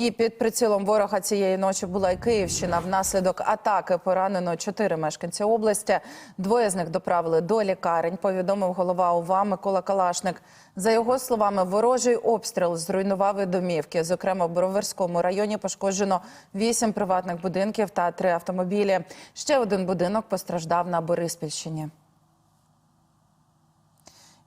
І під прицілом ворога цієї ночі була і Київщина. Внаслідок атаки поранено чотири мешканці області. Двоє з них доправили до лікарень. Повідомив голова ОВА Микола Калашник. За його словами, ворожий обстріл зруйнував і домівки. Зокрема, в Броварському районі пошкоджено вісім приватних будинків та три автомобілі. Ще один будинок постраждав на Бориспільщині.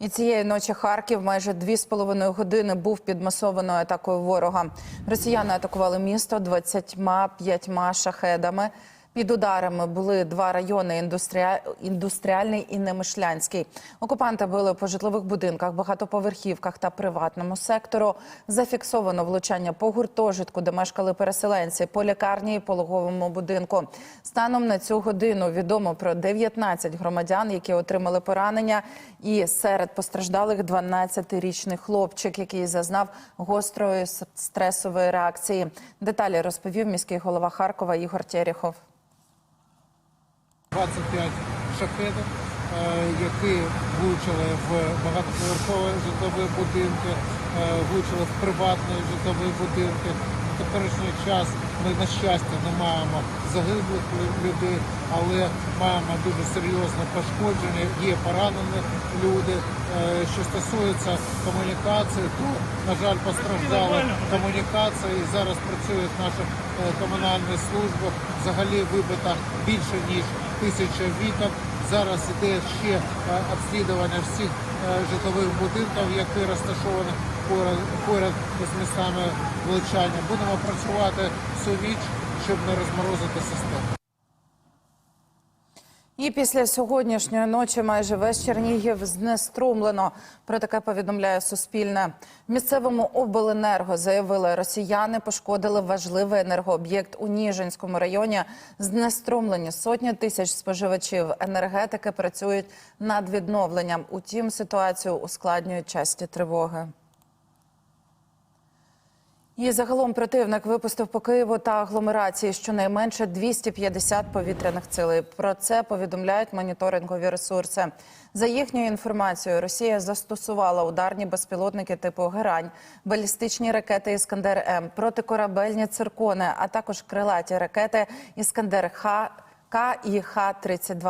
І цієї ночі Харків майже дві з половиною години був під масованою атакою ворога. Росіяни атакували місто 25 шахедами. Під ударами були два райони індустріа... індустріальний і Немишлянський. Окупанти били по житлових будинках, багатоповерхівках та приватному сектору. Зафіксовано влучання по гуртожитку, де мешкали переселенці, по лікарні і пологовому будинку. Станом на цю годину відомо про 19 громадян, які отримали поранення. І серед постраждалих 12-річний хлопчик, який зазнав гострої стресової реакції. Деталі розповів міський голова Харкова Ігор Терехов. 25 шахедів, е, які влучили в багатоповерхові житлові будинки, е, влучили в приватні житлові будинки. На теперішній час ми, на щастя, не маємо загиблих людей, але маємо дуже серйозне пошкодження, є поранені люди. Е, Що стосується комунікації, то, на жаль, постраждали комунікації. І зараз працюють наші е, комунальні. Взагалі вибито більше ніж тисяча вікон. Зараз іде ще е, обслідування всіх е, житлових будинків, які розташовані поряд, поряд з містами влучання. Будемо працювати всю ніч, щоб не розморозити систему. І після сьогоднішньої ночі майже весь Чернігів знеструмлено. Про таке повідомляє Суспільне. Місцевому обленерго заявили, росіяни пошкодили важливий енергооб'єкт у Ніжинському районі. Знеструмлені сотні тисяч споживачів енергетики працюють над відновленням. Утім, ситуацію ускладнюють часті тривоги. І загалом противник випустив по Києву та агломерації щонайменше 250 повітряних цілей. Про це повідомляють моніторингові ресурси. За їхньою інформацією, Росія застосувала ударні безпілотники типу Герань, балістичні ракети Іскандер М, протикорабельні циркони, а також крилаті ракети Іскандер Х К і Х-32.